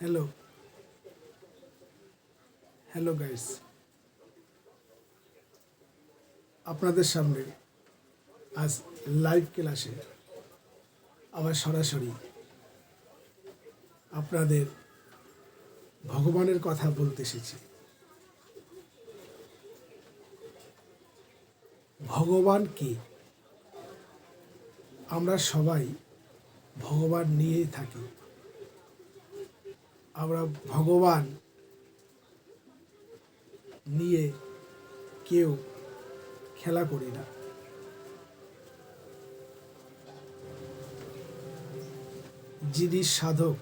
Hello hello guys আপনাদের সামনে আজ লাইভ ক্লাসে আবার সরাসরি আপনাদের ভগবানের কথা বলতে এসেছি। ভগবান কি? আমরা সবাই ভগবান নিয়েই থাকি। আমরা ভগবান নিয়ে কেউ খেলা করি না। যিনি সাধক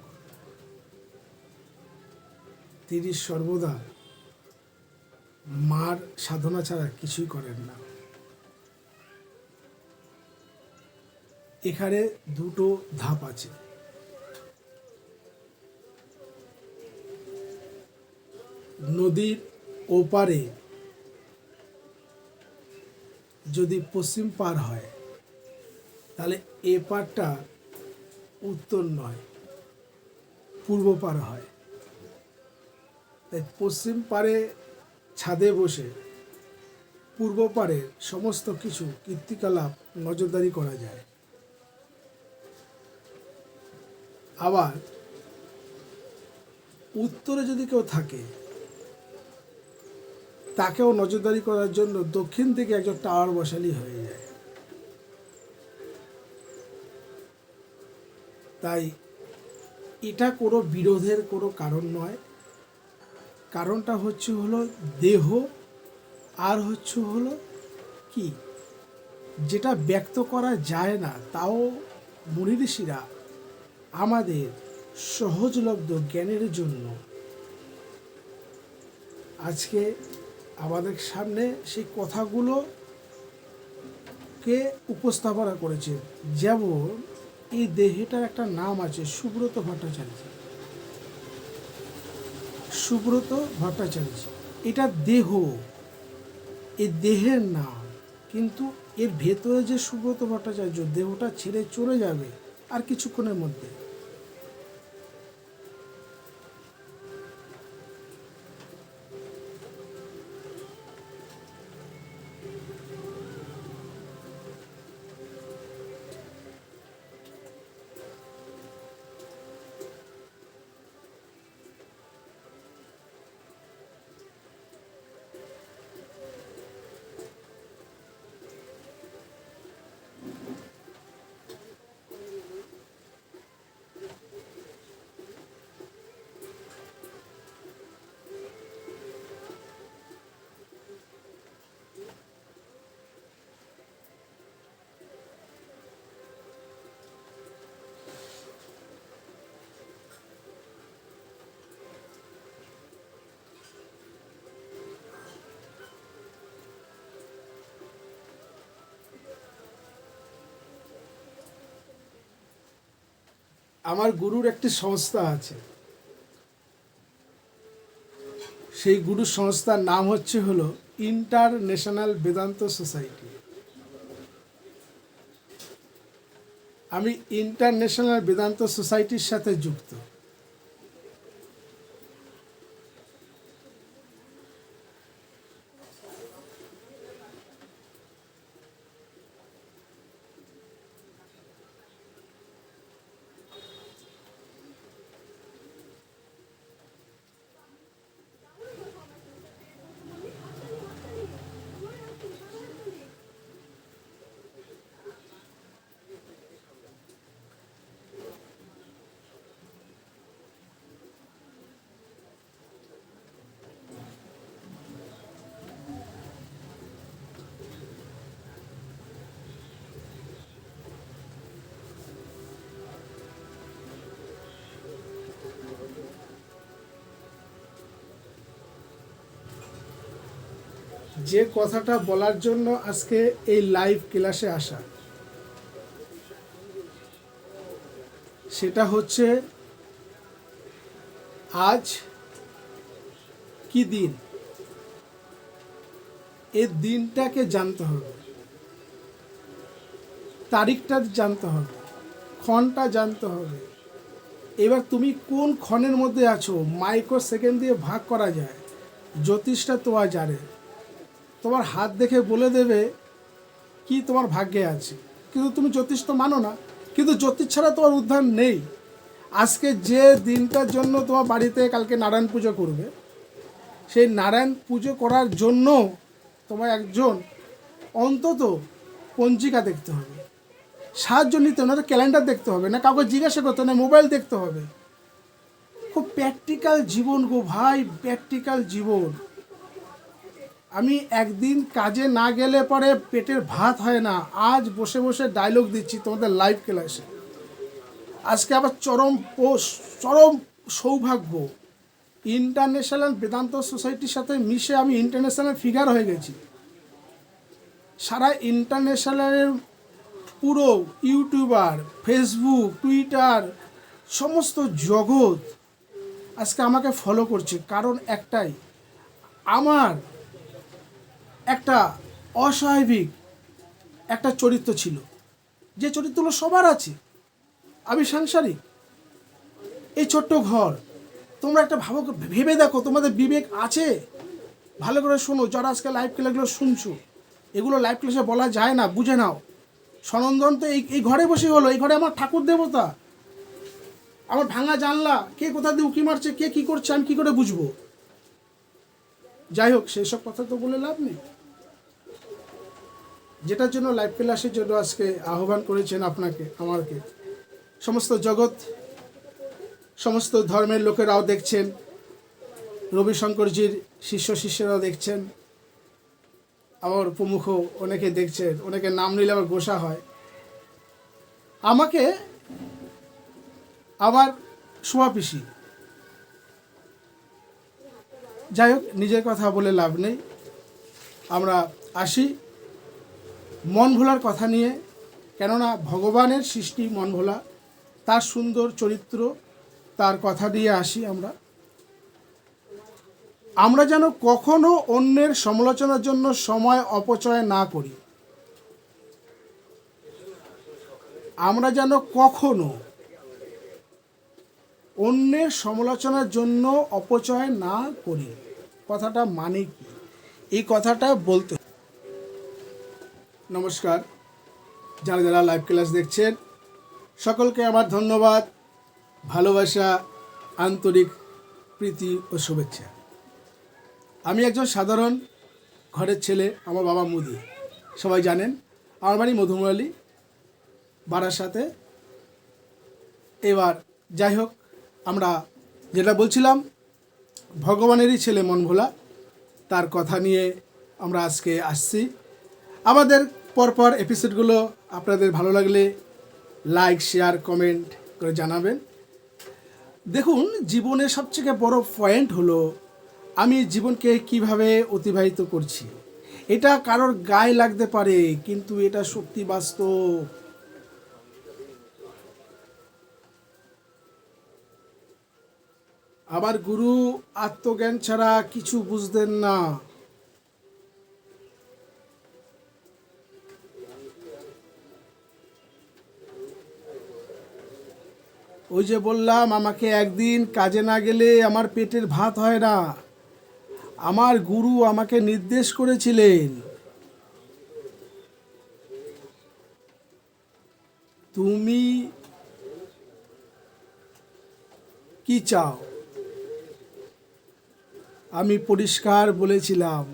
তিনি সর্বদা মার সাধনা ছাড়া কিছুই করেন না। এখানে দুটো ধাপ আছে। নদীর ওপারে যদি পশ্চিম পার হয়, তাহলে এ পারটা উত্তর নয়, পূর্ব পার হয়। তাই পশ্চিম পারে ছাদে বসে পূর্ব পারে সমস্ত কিছু কীর্তিকলাপ নজরদারি করা যায়। আবার উত্তরে যদি কেউ থাকে তাকেও নজরদারি করার জন্য দক্ষিণ থেকে একজন টাওয়ার বসালি হয়ে যায়। তাই এটা কোনো বিরোধের কোনো কারণ নয়। কারণটা হচ্ছে হলো দেহ আর হচ্ছে হলো কি? যেটা ব্যক্ত করা যায় না, তাও মুনি ঋষিরা আমাদের সহজলব্ধ জ্ঞানের জন্য। আজকে আমাদের সামনে সেই কথাগুলো কে উপস্থাপনা করেছে। যেমন, এই দেহটার একটা নাম আছে, সুব্রত ভট্টাচার্য। সুব্রত ভট্টাচার্য। এটা দেহ। এই দেহের নাম। কিন্তু এর ভেতরে যে সুব্রত ভট্টাচার্য, দেহটা ছেড়ে চলে যাবে আর কিছুক্ষণের মধ্যে। আমার গুরুর একটি সংস্থা আছে। সেই গুরু সংস্থার নাম হচ্ছে হলো ইন্টারন্যাশনাল বেদান্ত সোসাইটি। আমি ইন্টারন্যাশনাল বেদান্ত সোসাইটির সাথে যুক্ত। যে কথাটা বলার জন্য আজকে এই লাইভ ক্লাসে আসা। সেটা হচ্ছে, আজ কি দিন? এই দিনটাকে জানতে হবে। তারিখটা জানতে হবে। ক্ষণটা জানতে হবে। এবার তুমি কোন ক্ষণের মধ্যে আছো? মাইক্রো সেকেন্ড দিয়ে ভাগ করা যায়। জ্যোতিষটা তোয়া জানে। তোমার হাত দেখে বলে দেবে কি তোমার ভাগ্যে আছে। কিন্তু তুমি জ্যোতিষ তো মানো না। কিন্তু জ্যোতিষ ছাড়া তোমার উদ্ধার নেই। আজকে যে দিনটার জন্য তোমার বাড়িতে কালকে নারায়ণ পুজো করবে, সেই নারায়ণ পুজো করার জন্য তোমার একজন অন্তত পঞ্জিকা দেখতে হবে। সাহায্য নিতে হবে, না ক্যালেন্ডার দেখতে হবে, না কাউকে জিজ্ঞাসা করতে না মোবাইল দেখতে হবে। খুব প্র্যাকটিক্যাল জীবন গো ভাই প্র্যাকটিক্যাল জীবন। আমি একদিন কাজে না গেলে পরে পেটের ভাত হয় না। আজ বসে বসে ডায়লগ দিচ্ছি তোমাদের লাইভ ক্লাসে আজকে আবার চরম চরম সৌভাগ্য। ইন্টারন্যাশনাল বেদান্ত সোসাইটির সাথে মিশে আমি ইন্টারন্যাশনাল ফিগার হয়ে গেছি। সারা ইন্টারন্যাশনালের পুরো ইউটিউবার ফেসবুক টুইটার সমস্ত জগৎ আজকে আমাকে ফলো করছে। কারণ একটাই, আমার একটা অস্বাভাবিক একটা চরিত্র ছিল। যে চরিত্রগুলো সবার আছে। আমি সাংসারিক। এই ছোট্ট ঘর, তোমরা একটা ভাবো, ভেবে দেখো, তোমাদের বিবেক আছে? ভালো করে শোনো, যারা আজকে লাইভ ক্লাসগুলো শুনছো, এগুলো লাইভ ক্লাসে বলা যায় না, বুঝে নাও। সনন্দন তো এই এই ঘরে বসে হলো, এই ঘরে আমার ঠাকুর দেবতা। আমার ভাঙা জানলা, কে কোথা দিয়ে উকি মারছে, কে কি করছে, আমি কি করে বুঝব? যাই হোক, সেসব কথা তো বলে লাভ নেই। যেটার জন্য লাইভ ক্লাসের জন্য আজকে আহ্বান করেছেন আপনাকে, আমাকে। সমস্ত জগৎ, সমস্ত ধর্মের লোকেরাও দেখছেন। রবিশঙ্করজির শিষ্য শিষ্যরাও দেখছেন। আবার প্রমুখ অনেকে দেখছেন অনেকে নাম নিলে আবার গোসা হয়। আমাকে আমার সোয়াপিসি যাই হোক, নিজের কথা বলে লাভ নেই। আমরা আসি। মন ভোলার কথা নিয়ে, কেননা ভগবানের সৃষ্টি মন ভোলা, তার সুন্দর চরিত্র, তার কথা দিয়ে আসি আমরা। আমরা যেন কখনো অন্যের সমালোচনার জন্য সময় অপচয় না করি। আমরা যেন কখনো অন্যের সমালোচনার জন্য অপচয় না করি। কথাটা মানে কি? এই কথাটা বলতে নমস্কার। যারা যারা লাইভ ক্লাস দেখছেন, সকলকে আমার ধন্যবাদ, ভালোবাসা, আন্তরিক প্রীতি ও শুভেচ্ছা। আমি একজন সাধারণ ঘরের ছেলে, আমার বাবা মুদি। সবাই জানেন, আমার বাড়ি মধুমুরালি বাড়ার সাথে এবার যাই হোক, আমরা যেটা বলছিলাম, ভগবানেরই ছেলে মন ভোলা তার কথা নিয়ে আমরা আজকে আসছি। আমাদের পরপর এপিসোডগুলো আপনাদের ভালো লাগলে লাইক শেয়ার কমেন্ট করে জানাবেন। দেখুন, জীবনের সবথেকে বড় পয়েন্ট হলো আমি জীবনকে কীভাবে অতিবাহিত করছি। এটা কারোর গায়ে লাগতে পারে, কিন্তু এটা সত্যি বাস্তব। আমার গুরু আত্মজ্ঞান ছাড়া কিছু বুঝতেন না। ওই যে বললাম, আমাকে একদিন কাজে না গেলে আমার পেটের ভাত হয় না। আমার গুরু আমাকে নির্দেশ করেছিলেন, তুমি কি চাও? আমি পরিষ্কার বলেছিলাম,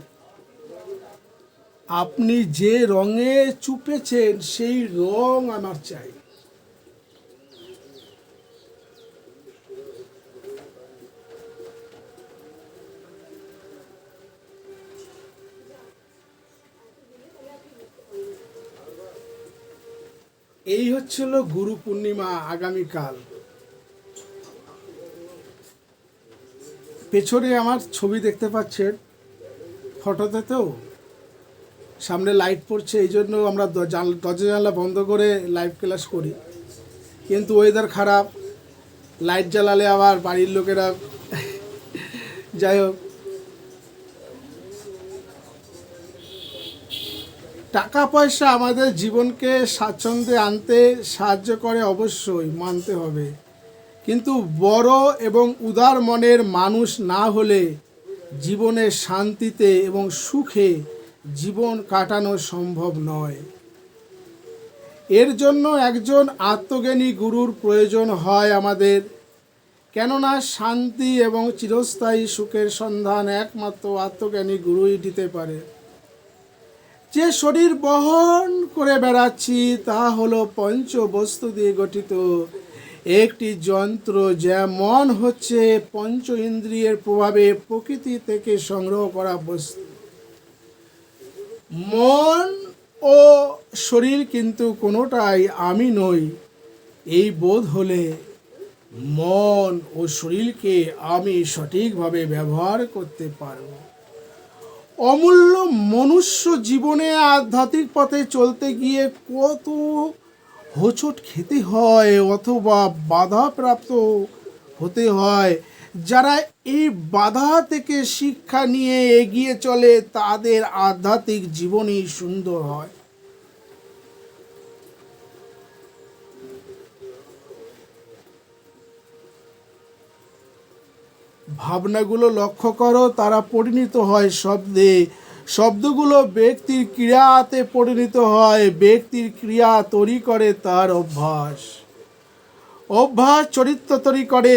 আপনি যে রঙে চুপেছেন, সেই রং আমার চাই। এই হচ্ছিল গুরু পূর্ণিমা আগামীকাল। পেছনে আমার ছবি দেখতে পাচ্ছেন ফটোতে তো। সামনে লাইট পড়ছে, এই জন্য আমরা দরজা জানলা বন্ধ করে লাইভ ক্লাস করি। কিন্তু ওয়েদার খারাপ লাইট জ্বালালে আবার বাড়ির লোকেরা, যাই হোক টাকা পয়সা আমাদের জীবনকে স্বাচ্ছন্দ্যে আনতে সাহায্য করে অবশ্যই, মানতে হবে। কিন্তু বড় এবং উদার মনের মানুষ না হলে জীবনে শান্তিতে এবং সুখে জীবন কাটানো সম্ভব নয়। এর জন্য একজন আত্মজ্ঞানী গুরুর প্রয়োজন হয় আমাদের। কেননা শান্তি এবং চিরস্থায়ী সুখের সন্ধান একমাত্র আত্মজ্ঞানী গুরুই দিতে পারে। যে শরীর বহন করে বেড়াচ্ছি, তা হলো পঞ্চ বস্তু দিয়ে গঠিত। একটি যন্ত্র যা মন হচ্ছে পঞ্চ ইন্দ্রিয়ের প্রভাবে প্রকৃতি থেকে সংগ্রহ করা বস্তু। মন ও শরীর কিন্তু কোনোটাই আমি নই। এই বোধ হলে মন ও শরীরকে আমি সঠিকভাবে ব্যবহার করতে পারব। অমূল্য মনুষ্য জীবনে আধ্যাত্মিক পথে চলতে গিয়ে কত হোঁচট খেতে হয় অথবা বাধাপ্রাপ্ত হতে হয়। যারা এই বাধা থেকে শিক্ষা নিয়ে এগিয়ে চলে, তাদের আধ্যাত্মিক জীবনই সুন্দর হয়। ভাবনাগুলো লক্ষ্য করো, তারা পরিণত হয় শব্দে। শব্দগুলো ব্যক্তির ক্রিয়াতে পরিণত হয়, ব্যক্তির ক্রিয়া তৈরি করে তার অভ্যাস। অভ্যাস চরিত্র তৈরি করে,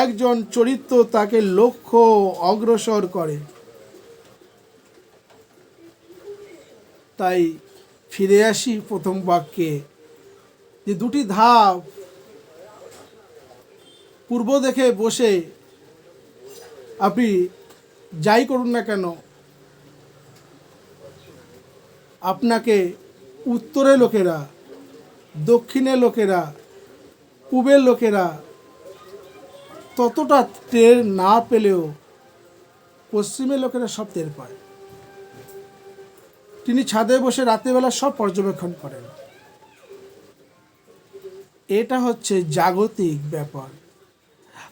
একজন চরিত্র তাকে লক্ষ্য অগ্রসর করে। তাই ফিরে আসি প্রথম বাক্যে, যে দুটি ধাপ পূর্ব দেখে বসে আপনি যাই করুন না কেন, আপনাকে উত্তরে লোকেরা দক্ষিণে লোকেরা, পূবের লোকেরা ততটা টের না পেলেও পশ্চিমের লোকেরা সব টের পায়। তিনি ছাদে বসে রাতেরবেলা সব পর্যবেক্ষণ করেন। এটা হচ্ছে জাগতিক ব্যাপার।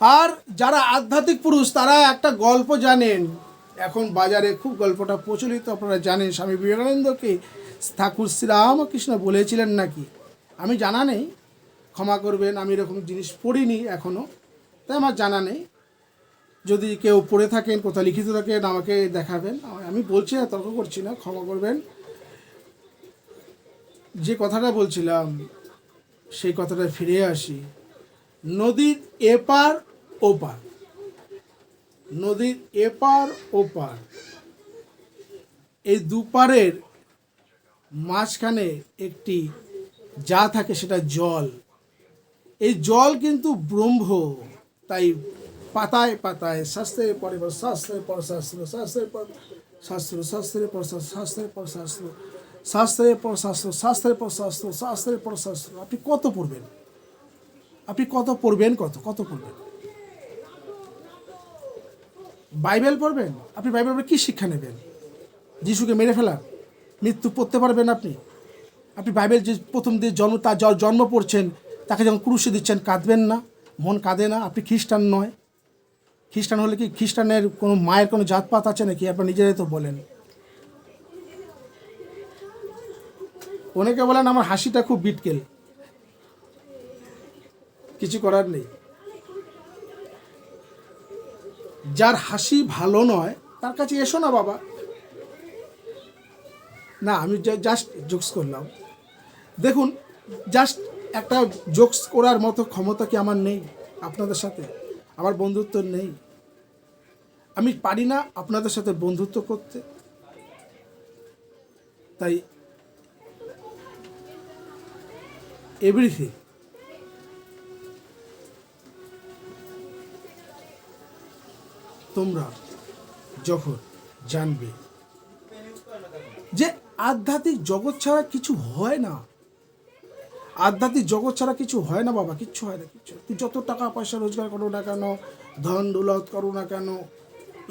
আর যারা আধ্যাত্মিক পুরুষ, তারা একটা গল্প জানেন। এখন বাজারে খুব গল্পটা প্রচলিত, আপনারা জানেন, স্বামী বিবেকানন্দকে ঠাকুর শ্রীরামকৃষ্ণ বলেছিলেন নাকি? আমি জানা নেই, ক্ষমা করবেন, আমি এরকম জিনিস পড়িনি এখনও তাই আমার জানা নেই। যদি কেউ পড়ে থাকেন, কোথাও লিখিত থাকেন, আমাকে দেখাবেন। আমি বলছি না, তর্ক করছি না, ক্ষমা করবেন। যে কথাটা বলছিলাম, সেই কথাটা ফিরে আসি। নদীর এপার ওপার। নদীর এপার, ওপার। এই দুপারের মাঝখানে একটি যা থাকে সেটা জল। এই জল কিন্তু ব্রহ্ম, তাই পাতায় পাতায় শাস্ত্রের পরে পর শাস্ত্রের পর শাস্ত্র, শাস্ত্রের পর শাস্ত্র, শাস্ত্রের পর শাস্ত্রের পর শাস্ত্র, শাস্ত্রের পর শাস্ত্র, শাস্ত্রের পর শাস্ত্র, শাস্ত্রের পর শাস্ত্র। আপনি কত পড়বেন? আপনি কত পড়বেন? কত কত পড়বেন? বাইবেল পড়বেন? আপনি বাইবেল পড়ে কী শিক্ষা নেবেন? যিশুকে মেরে ফেলা মৃত্যু পড়তে পারবেন আপনি? আপনি বাইবেল যে প্রথম দিয়ে জন্ম, তার জন্ম পড়ছেন, তাকে যখন ক্রুশে দিচ্ছেন, কাঁদবেন না? মন কাঁদে না? আপনি খ্রিস্টান নয়। খ্রিস্টান হলে কি খ্রিস্টানের কোনো মায়ের কোনো জাতপাত আছে নাকি? আপনার নিজেরাই তো বলেন। অনেকে বলেন আমার হাসিটা খুব বিটকেল। কিছু করার নেই। যার হাসি ভালো নয়, তার কাছে এসো না বাবা। না, আমি জাস্ট জোকস করলাম। দেখুন জাস্ট একটা জোকস করার মতো ক্ষমতা কি আমার নেই আপনাদের সাথে? আমার বন্ধুত্ব নেই। আমি পারি না আপনাদের সাথে বন্ধুত্ব করতে। তাই এভরিথিং তোমরা যখন জানবে যে আধ্যাত্মিক জগৎ ছাড়া কিছু হয় না। আধ্যাত্মিক জগৎ ছাড়া কিছু হয় না বাবা, কিচ্ছু হয় না, কিচ্ছু তুই যত টাকা পয়সা রোজগার করো না কেন, ধন দৌলত করো না কেন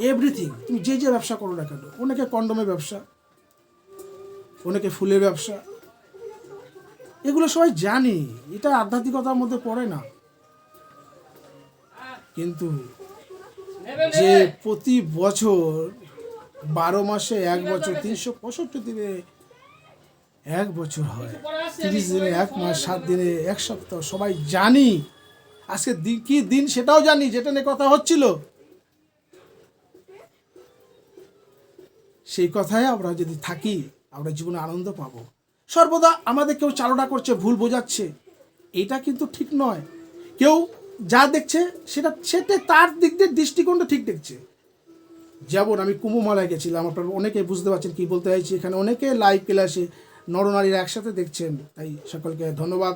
এভরিথিং তুমি যে যে ব্যবসা করো না কেন, অনেকে কন্ডমের ব্যবসা, অনেকে ফুলের ব্যবসা, এগুলো সবাই জানি, এটা আধ্যাত্মিকতার মধ্যে পড়ে না। কিন্তু যে প্রতি বছর বারো মাসে এক বছর তিনশো পঁয়ষট্টি দিনে এক বছর হয়। তিরিশ দিনে এক মাস সাত দিনে এক সপ্তাহ। সবাই জানি। আজকে দি- কি দিন সেটাও জানি যেটা নিয়ে কথা হচ্ছিল। সেই কথায় আমরা যদি থাকি আমরা জীবনে আনন্দ পাবো। সর্বদা আমাদের কেউ চালনা করছে ভুল বোঝাচ্ছে। এটা কিন্তু ঠিক নয়। কেউ যা দেখছে, সেটা সেটা তার দিক দিয়ে দৃষ্টিকোণটা ঠিক দেখছে। যেমন আমি কুম্ভমালায় গেছিলাম, আপনারা অনেকে বুঝতে পারছেন কি বলতে চাইছি। এখানে অনেকে লাইভ ক্লাসে নরনারীরা একসাথে দেখছেন। তাই সকলকে ধন্যবাদ।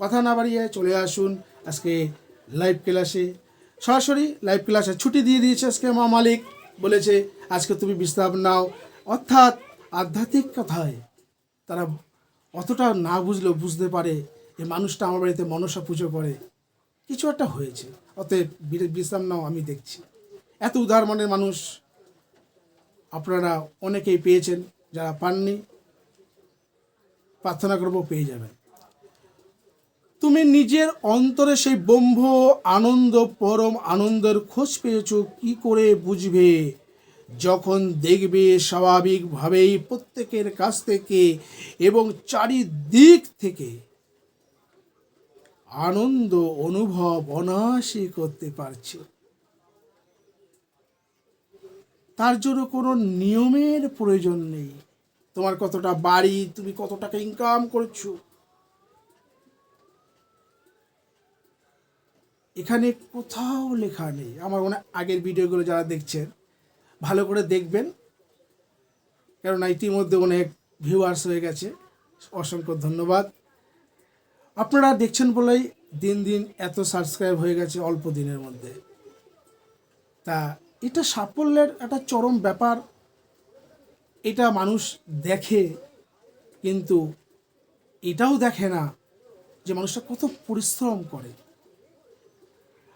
কথা না বাড়িয়ে চলে আসুন আজকে লাইভ ক্লাসে সরাসরি লাইভ ক্লাসে ছুটি দিয়ে দিয়েছে আজকে মা মালিক। বলেছে, আজকে তুমি বিশ্রাম নাও। অর্থাৎ আধ্যাত্মিক কথায় তারা অতটা না বুঝলেও বুঝতে পারে যে মানুষটা আমার বাড়িতে মনসা পুজো করে। কিছু একটা হয়েছে। অতএব বিশ্রাম নাও, আমি দেখছি। এত উদার মনের মানুষ আপনারা অনেকেই পেয়েছেন, যারা পাননি, প্রার্থনা করব পেয়ে যাবেন। তুমি নিজের অন্তরে সেই ব্রহ্ম, আনন্দ, পরম আনন্দের খোঁজ পেয়েছ, কি করে বুঝবে? যখন দেখবে স্বাভাবিকভাবেই প্রত্যেকের কাছ থেকে এবং চারিদিক থেকে আনন্দ, অনুভব, অনায়াসে করতে পারছে। তার জন্য কোনো নিয়মের প্রয়োজন নেই। তোমার কতটা বাড়ি, তুমি কত টাকা ইনকাম করছ? এখানে কোথাও লেখা নেই। আমার মনে আগের ভিডিওগুলো যারা দেখছেন, ভালো করে দেখবেন। কেননা ইতিমধ্যে অনেক ভিউয়ার্স হয়ে গেছে। অসংখ্য ধন্যবাদ। আপনারা দেখছেন বলেই দিন দিন এত সাবস্ক্রাইব হয়ে গেছে অল্প দিনের মধ্যে। তা এটা সাফল্যের একটা চরম ব্যাপার। এটা মানুষ দেখে কিন্তু এটাও দেখে না যে মানুষটা কত পরিশ্রম করে।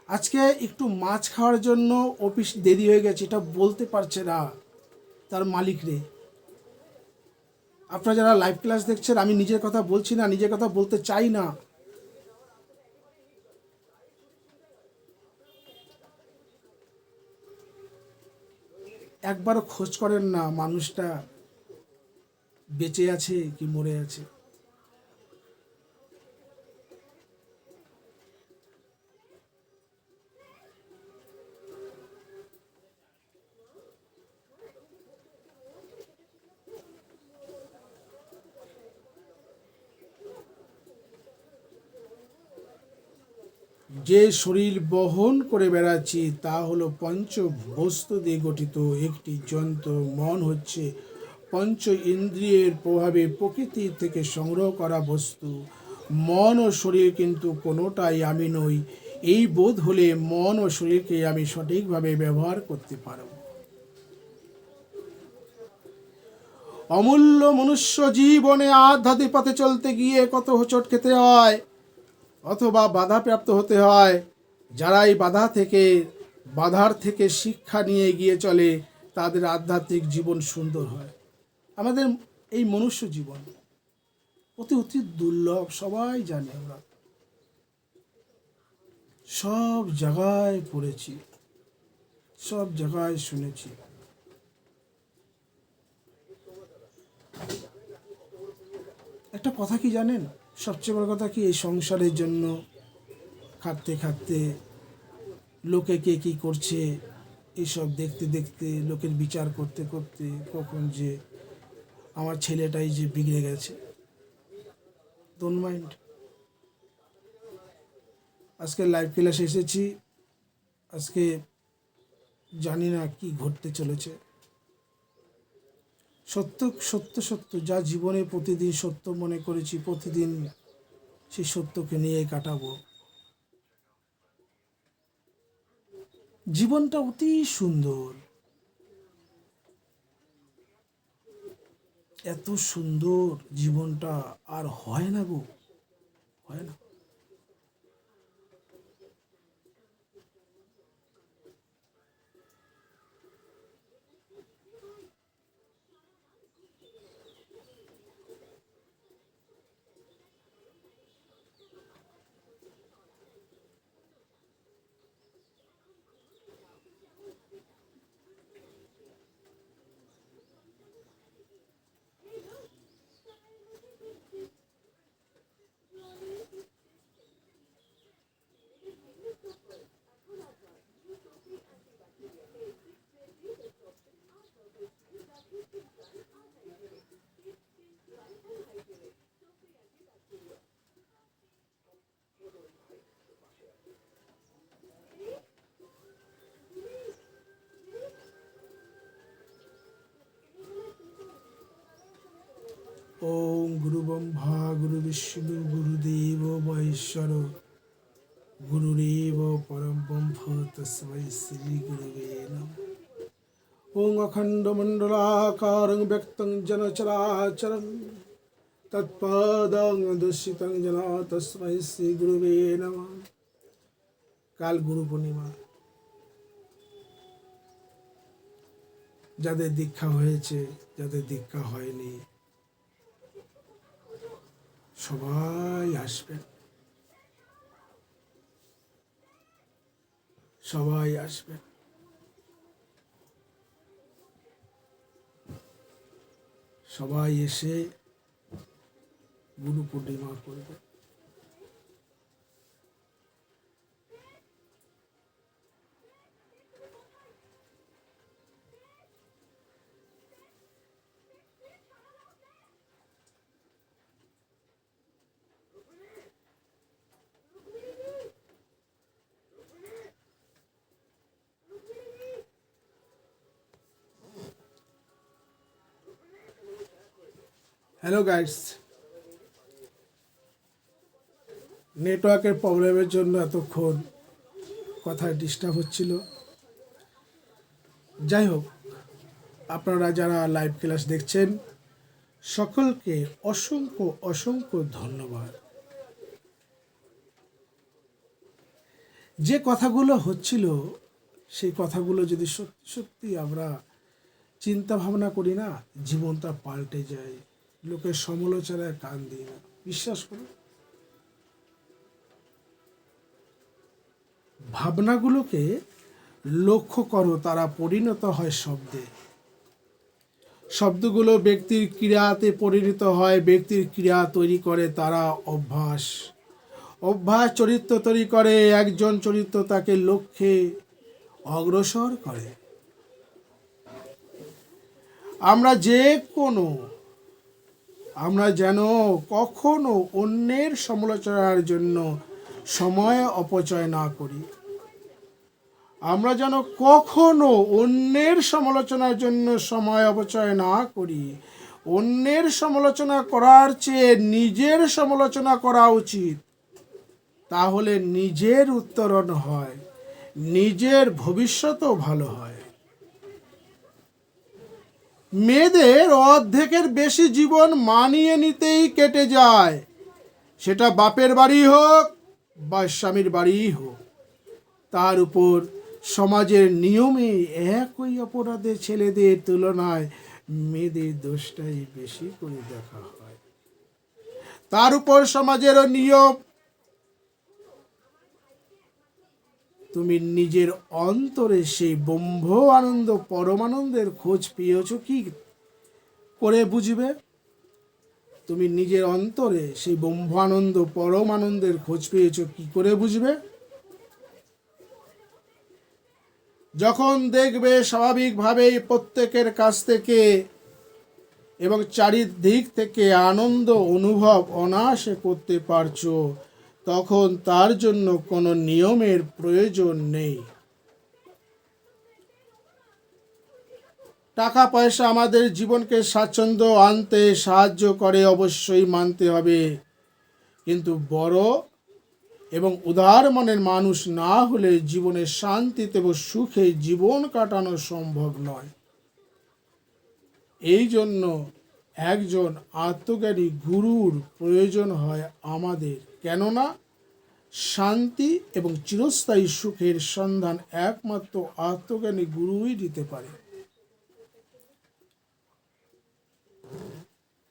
আজকে একটু মাছ খাওয়ার জন্য অফিস দেরি হয়ে গেছে, এটা বলতে পারছে না। তার মালিকরে আপনারা যারা লাইভ ক্লাস দেখছেন, আমি নিজের কথা বলছি না, নিজের কথা বলতে চাই না। একবারও খোঁজ করেন না মানুষটা, বেঁচে আছে কি মরে আছে। যে শরীর বহন করে বেড়াচ্ছি তা হলো পঞ্চ বস্তু দিয়ে গঠিত একটি যন্ত্র। মন হচ্ছে পঞ্চ ইন্দ্রিয়ের প্রভাবে প্রকৃতি থেকে সংগ্রহ করা বস্তু। মন ও শরীর কিন্তু কোনোটাই আমি নই। এই বোধ হলে মন ও শরীরকে আমি সঠিকভাবে ব্যবহার করতে পারব। অমূল্য মনুষ্য জীবনে আধ্যাত্মিক পথে চলতে গিয়ে কত হোঁচট খেতে হয়। অথবা বাধাপ্রাপ্ত হতে হয়। যারা এই বাধা থেকে, বাধার থেকে শিক্ষা নিয়ে এগিয়ে চলে, তাদের আধ্যাত্মিক জীবন সুন্দর হয়। আমাদের এই মনুষ্য জীবন অতি অতি দুর্লভ, সবাই জানে আমরা। সব জায়গায় পড়েছি, সব জায়গায় শুনেছি। একটা কথা কি জানেন? সবচেয়ে বড় কথা কি, এই সংসারের জন্য খাটতে খাটতে লোকে কে কী করছে এইসব দেখতে দেখতে, লোকের বিচার করতে করতে কখন যে আমার ছেলেটাই যে বিগড়ে গেছে। ডোন্ট মাইন্ড আজকে লাইভ ক্লাসে এসেছি, আজকে জানি না কি ঘটতে চলেছে। সত্য সত্য সত্য। যা জীবনে প্রতিদিন সত্য মনে করেছি, প্রতিদিন সেই সত্যকে নিয়ে কাটাবো। জীবনটা অতি সুন্দর। এত সুন্দর জীবনটা আর হয় না গো। হয় না। ব্রহ্মা গুরু বিষ্ণু গুরুদেব মহেশ্বর গুরুরেব পরম ব্রহ্ম তস্मै শ্রী গুরুবে নমঃ ওং অখণ্ডমণ্ডলাকারং ব্যক্তং জন চরাচরম তৎপদং দূষিতং জন তস্मै শ্রী গুরুবে নমঃ কাল গুরু পূর্ণিমা যাদের দীক্ষা হয়েছে, যাদের দীক্ষা হয়নি সবাই আসবেন সবাই আসবেন সবাই এসে গুরু পূর্ণিমা করবে। হ্যালো গাইডস নেটওয়ার্কের প্রবলেমের জন্য এতক্ষণ কথায় ডিস্টার্ব হচ্ছিল। যাই হোক, আপনারা যারা লাইভ ক্লাস দেখছেন, সকলকে অসংখ্য অসংখ্য ধন্যবাদ। যে কথাগুলো হচ্ছিল, সেই কথাগুলো যদি সত্যি সত্যি আমরা চিন্তা ভাবনা করি না, জীবনটা পাল্টে যায়। লোকের সমালোচনায় কান দিই না। বিশ্বাস করুন। ভাবনাগুলোকে লক্ষ্য করো, তারা পরিণত হয় শব্দে। শব্দগুলো ব্যক্তির ক্রিয়াতে পরিণত হয়, ব্যক্তির ক্রিয়া তৈরি করে, তারা অভ্যাস। অভ্যাস চরিত্র তৈরি করে, একজন চরিত্র তাকে লক্ষ্যে অগ্রসর করে। আমরা যে কোনো আমরা যেন কখনো অন্যের সমালোচনার জন্য সময় অপচয় না করি। আমরা যেন কখনো অন্যের সমালোচনার জন্য সময় অপচয় না করি। অন্যের সমালোচনা করার চেয়ে নিজের সমালোচনা করা উচিত। তাহলে নিজের উত্তরণ হয়, নিজের ভবিষ্যতও ভালো হয়। মেয়েদের অর্ধেকের বেশি জীবন মানিয়ে নিতেই কেটে যায়। সেটা বাপের বাড়ি হোক বা স্বামীর বাড়িই হোক। তার উপর সমাজের নিয়মে একই অপরাধে ছেলেদের তুলনায় মেয়েদের দোষটাই বেশি করে দেখা হয়। তার উপর সমাজেরও নিয়ম তুমি নিজের অন্তরে সেই ব্রহ্ম আনন্দ, পরমানন্দের খোঁজ পেয়েছ কি করে বুঝবে? তুমি নিজের অন্তরে সেই ব্রহ্ম আনন্দ, পরমানন্দের খোঁজ পেয়েছ কি করে বুঝবে? যখন দেখবে স্বাভাবিকভাবেই প্রত্যেকের কাছ থেকে এবং চারিদিক থেকে আনন্দ, অনুভব, অনায়াসে করতে পারছ তখন তার জন্য কোনো নিয়মের প্রয়োজন নেই। টাকা পয়সা আমাদের জীবনকে স্বাচ্ছন্দ্য আনতে সাহায্য করে অবশ্যই মানতে হবে। কিন্তু বড় এবং উদার মনের মানুষ না হলে জীবনে শান্তিতে এবং সুখে জীবন কাটানো সম্ভব নয়। এই জন্য একজন আত্মজ্ঞানী গুরুর প্রয়োজন হয় আমাদের। কেননা শান্তি এবং চিরস্থায়ী সুখের সন্ধান একমাত্র আত্মজ্ঞানী গুরুই দিতে পারে।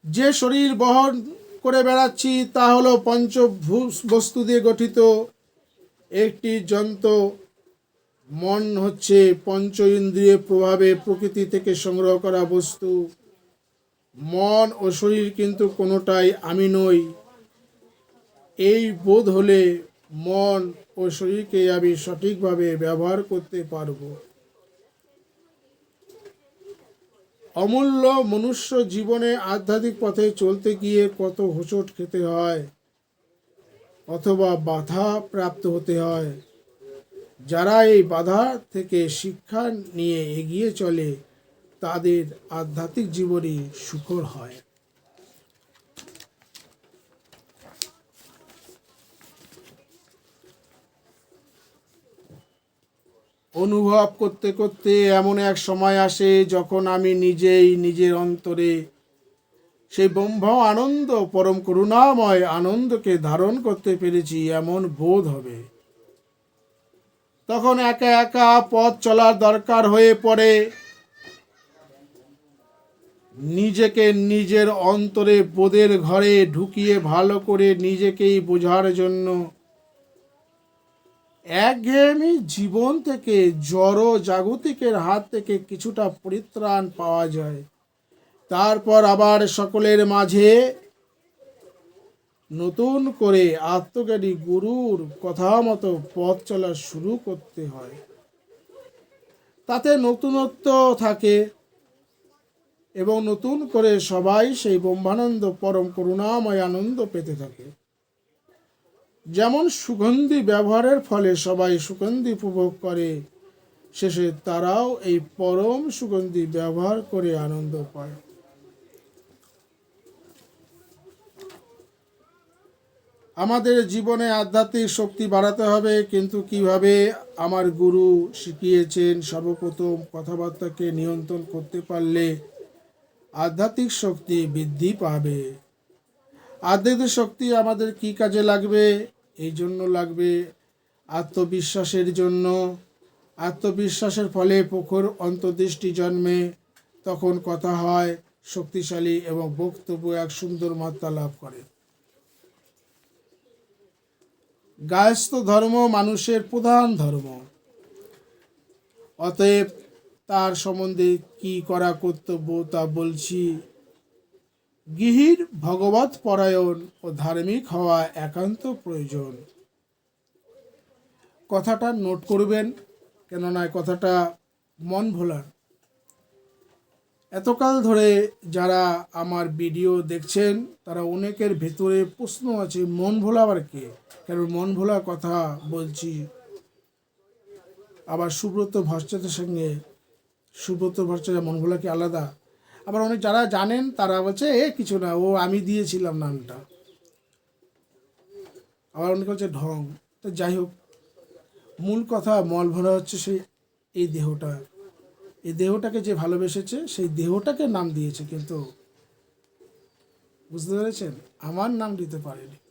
যে শরীর বহন করে বেড়াচ্ছি তা হলো পঞ্চভূষ বস্তু দিয়ে গঠিত। একটি যন্ত্র, মন হচ্ছে পঞ্চ ইন্দ্রিয় প্রভাবে প্রকৃতি থেকে সংগ্রহ করা বস্তু। মন ও শরীর কিন্তু কোনোটাই আমি নই। এই বোধ হলে মন ও শরীরকে আমি সঠিকভাবে ব্যবহার করতে পারব। অমূল্য মনুষ্য জীবনে আধ্যাত্মিক পথে চলতে গিয়ে কত হোঁচট খেতে হয়, অথবা বাধা প্রাপ্ত হতে হয়। যারা এই বাধা থেকে শিক্ষা নিয়ে এগিয়ে চলে, তাদের আধ্যাত্মিক জীবনই সুখর হয়। অনুভব করতে করতে এমন এক সময় আসে যখন আমি নিজেই নিজের অন্তরে সেই ব্রহ্ম আনন্দ, পরম করুণাময় আনন্দকে ধারণ করতে পেরেছি, এমন বোধ হবে। তখন একা একা পথ চলার দরকার হয়ে পড়ে। নিজেকে নিজের অন্তরে বোধের ঘরে ঢুকিয়ে ভালো করে নিজেকেই বোঝার জন্য একঘেয়েমি জীবন থেকে, জড় জাগতিকের হাত থেকে কিছুটা পরিত্রাণ পাওয়া যায়। তারপর আবার সকলের মাঝে নতুন করে আত্মজ্ঞানী গুরুর কথা মতো পথ চলা শুরু করতে হয়। তাতে নতুনত্ব থাকে এবং নতুন করে সবাই সেই ব্রহ্মানন্দ পরম করুণাময় আনন্দ পেতে থাকে। যেমন সুগন্ধি ব্যবহারের ফলে সবাই সুগন্ধি উপভোগ করে, শেষে তারাও এই পরম সুগন্ধি ব্যবহার করে আনন্দ পায়। আমাদের জীবনে আধ্যাত্মিক শক্তি বাড়াতে হবে, কিন্তু কীভাবে আমার গুরু শিখিয়েছেন সর্বপ্রথম কথাবার্তাকে নিয়ন্ত্রণ করতে পারলে আধ্যাত্মিক শক্তি বৃদ্ধি পাবে। আধ্যাত্মিক শক্তি আমাদের কি কাজে লাগবে? এই জন্য লাগবে আত্মবিশ্বাসের জন্য। আত্মবিশ্বাসের ফলে প্রখর অন্তর্দৃষ্টি জন্মে। তখন কথা হয় শক্তিশালী এবং বক্তব্য এক সুন্দর মাত্রা লাভ করে। গায়স্থ ধর্ম মানুষের প্রধান ধর্ম। অতএব তার সম্বন্ধে কি করা কর্তব্য তা বলছি। গৃহীর ভগবত পরায়ণ ও ধার্মিক হওয়া একান্ত প্রয়োজন। কথাটা নোট করবেন, কেননা কথাটা মন ভোলার। এতকাল ধরে যারা আমার ভিডিও দেখছেন, তারা অনেকের ভেতরে প্রশ্ন আছে, মন ভোলা আবার কে? কারণ মন ভোলা কথা বলছি? আবার সুব্রত ভট্টাচার্যের সঙ্গে, সুব্রত ভট্টাচার্য মন ভোলা কি আলাদা আবার অনেক যারা জানেন, তারা বলছে, এ, কিছু না, ও, আমি দিয়েছিলাম নামটা। আবার অনেকে বলছে, ঢং। তো যাই হোক, মূল কথা, মল ভরা হচ্ছে সেই, এই দেহটা। এই দেহটাকে যে ভালোবেসেছে, সেই দেহটাকে নাম দিয়েছে, কিন্তু বুঝতে পেরেছেন? আমার নাম দিতে পারেনি।